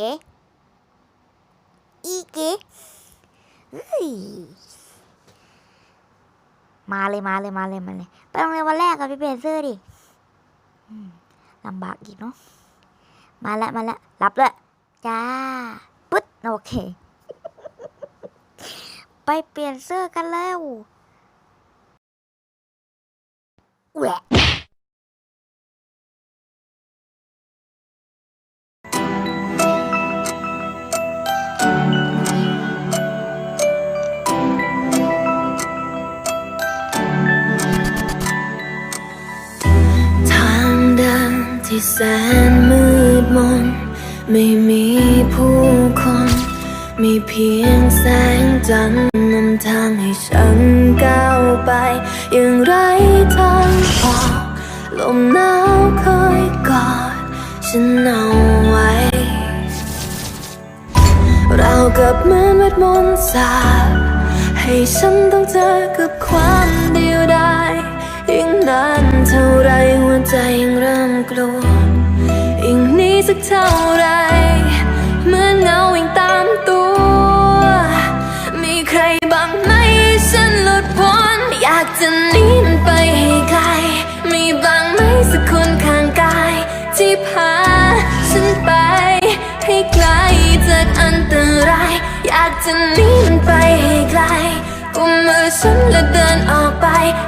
เก๋อีเก๋เฮ้ยมาเลยมาเลยมาเลยมาเลยไปโรงเรียนวันแรกกับพี่เบนเซอร์ดิลำบากอีกเนาะมาแล้วมาแล้วรับเลยจ้าปึ๊ดโอเค ไปเปลี่ยนเสื้อกันแล้วแหวะ ที่แสนมืดมน ไม่มีผู้คน มีเพียงแสงจันทร์นำทางให้ฉันก้าวไป อย่างไรทางออกลมหนาวเคยกอด ฉันเอาไว้ เรากับเหมือนเวทมนต์สาบให้ฉันต้องเจอกับความ เริ่มกลัวยิ่งนี้สักเท่าไรเหมือนเงาวิ่งตามตัว มีใครบ้างไหมฉันหลุดพ้นอยากจะหนีมันไปให้ไกล มีบ้างไหมสักคนข้างกาย ที่พาฉันไป ให้ไกลจากอันตราย อยากจะหนีมันไปให้ไกลกุมมือฉันและเดินออกไป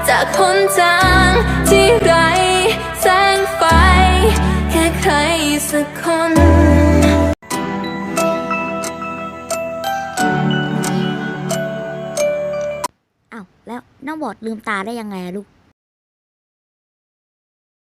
จากหนทางที่ น้องบอดลืมตาได้ยังไงลูก